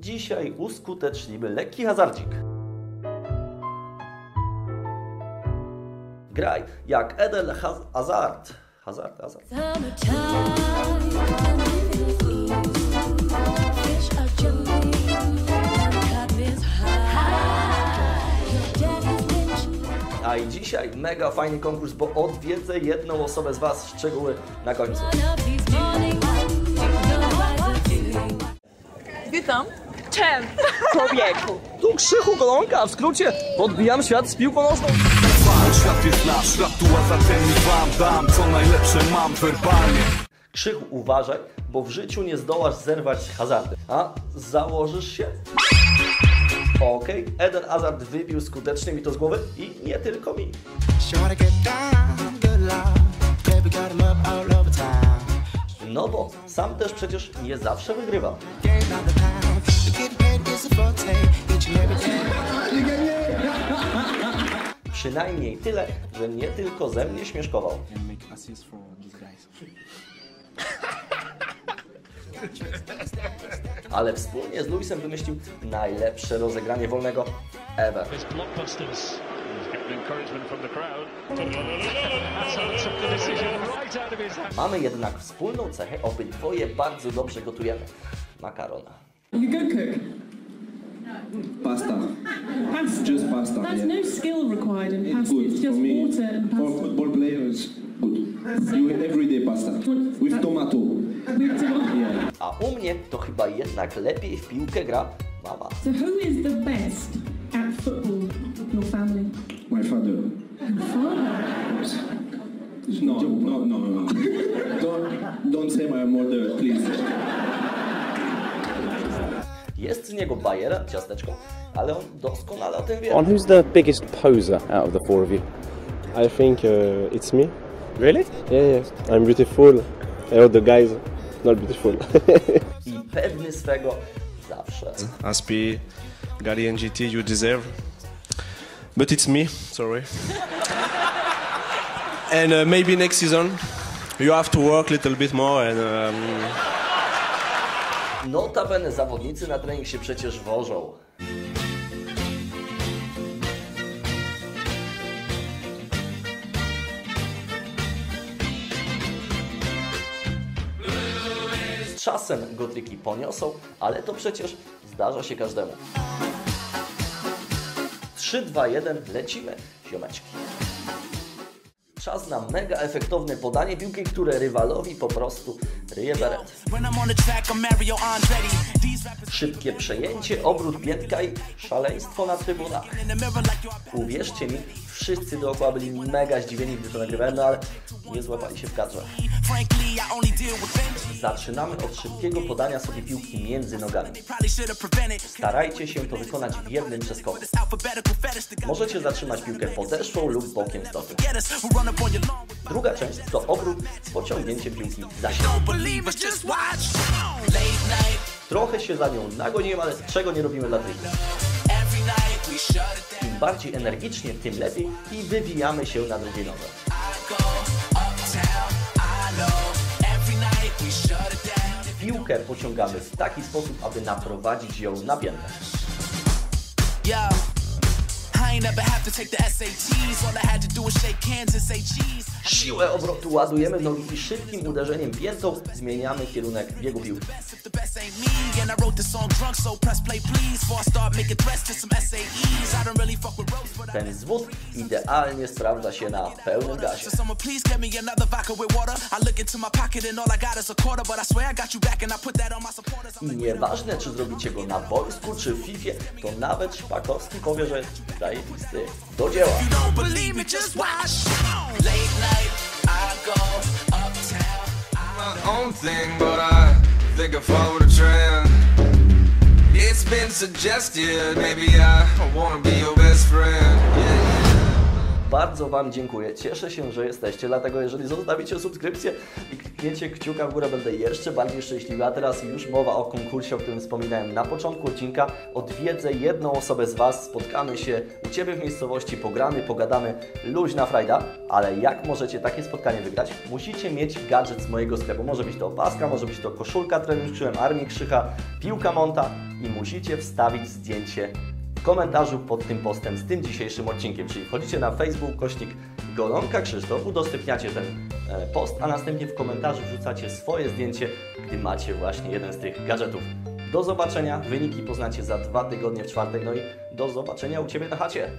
Dzisiaj uskutecznimy lekki hazardzik. Graj jak Edel Haz- Hazard. Hazard, Hazard. A i dzisiaj mega fajny konkurs, bo odwiedzę jedną osobę z Was. Szczegóły na końcu. Witam. Czem? Człowieku. Tu Krzychu Golonka, w skrócie podbijam świat z piłką nożną. Świat jest nasz, zatem wam dam Co najlepsze mam werbalnie Krzychu, uważaj, bo w życiu nie zdołasz zerwać z hazardem. A założysz się? Okej, Eden Hazard wybił skutecznie mi to z głowy i nie tylko mi. No bo sam też przecież nie zawsze wygrywam. Przynajmniej tyle, że nie tylko ze mnie śmieszkował. Ale wspólnie z Luisem wymyślił najlepsze rozegranie wolnego ever. Mamy jednak wspólną cechę, obydwoje bardzo dobrze gotujemy. Makaron. You cook. Pasta. Pasta. Just pasta. There's yeah. no skill required in It's pasta. good It's for just me. water and For pasta. football players, good. You eat everyday pasta with tomato. With tomato. Yeah. A u mnie to chyba jednak lepiej w piłkę gra mama. So who is the best at football? Your family. My father. Father. No, no, no, no. Don't, don't say my mother, please. Jest z niego bajera, ciasteczko, ale on doskonale o tym wie. On who's the biggest poser out of the four of you? I think uh, it's me. Really? Yeah, yeah. I'm beautiful. All the guys not beautiful. I pewny swego zawsze. Aspi, Gali NGT, you deserve. But it's me, sorry. and uh, maybe next season you have to work a little bit more and um, Notabene zawodnicy na trening się przecież wożą. Czasem gotryki poniosą, ale to przecież zdarza się każdemu. 3, 2, 1, lecimy, ziomeczki. Czas na mega efektowne podanie piłki, które rywalowi po prostu ryje beret. Szybkie przejęcie, obrót piętka i szaleństwo na trybunach. Uwierzcie mi, wszyscy dookoła byli mega zdziwieni, gdy to nagrywałem, no ale nie złapali się w kadrze. Zaczynamy od szybkiego podania sobie piłki między nogami. Starajcie się to wykonać w jednym przeskoku. Możecie zatrzymać piłkę podeszwą lub bokiem stopy. Druga część to obrót z pociągnięciem piłki za siebie. Trochę się za nią nagoniłem, ale czego nie robimy dla down. Im bardziej energicznie, tym lepiej i wywijamy się na drugiej nodze. Piłkę pociągamy w taki sposób, aby naprowadzić ją na piętę. Siłę obrotu ładujemy nogi i szybkim uderzeniem piętą zmieniamy kierunek biegu piłki. Best ain't me, and I wrote the song drunk, so press play please. Before I start making threats to some SAEs. I don't really fuck with ropes, but. Ten zwód idealnie sprawdza się na pełnym gazie. So someone please get me another vodka with water. I look into my pocket and all I got is a quarter, but I swear I got you back and I put that on my supporters. I nieważne, czy zrobicie go na boisku, czy w FIFA, to nawet Szpakowski powie, że zajebisty. Do dzieła! you don't believe me, just watch. Late night, I go uptown. My own thing, but I think I follow the trend. It's been suggested, maybe I wanna be your best friend. Yeah, bardzo Wam dziękuję. Cieszę się, że jesteście, dlatego jeżeli zostawicie subskrypcję i klikniecie kciuka w górę, będę jeszcze bardziej szczęśliwy. A teraz już mowa o konkursie, o którym wspominałem na początku odcinka. Odwiedzę jedną osobę z Was, spotkamy się u Ciebie w miejscowości, pogramy, pogadamy, luźna frajda. Ale jak możecie takie spotkanie wygrać? Musicie mieć gadżet z mojego sklepu. Może być to opaska, może być to koszulka trening krzyłem, armii krzycha, piłka monta i musicie wstawić zdjęcie w komentarzu pod tym postem z tym dzisiejszym odcinkiem. Czyli wchodzicie na Facebook, kośnik Golonka Krzysztof, udostępniacie ten e, post, a następnie w komentarzu wrzucacie swoje zdjęcie, gdy macie właśnie jeden z tych gadżetów. Do zobaczenia, wyniki poznacie za dwa tygodnie w czwartek, no i do zobaczenia u Ciebie na chacie.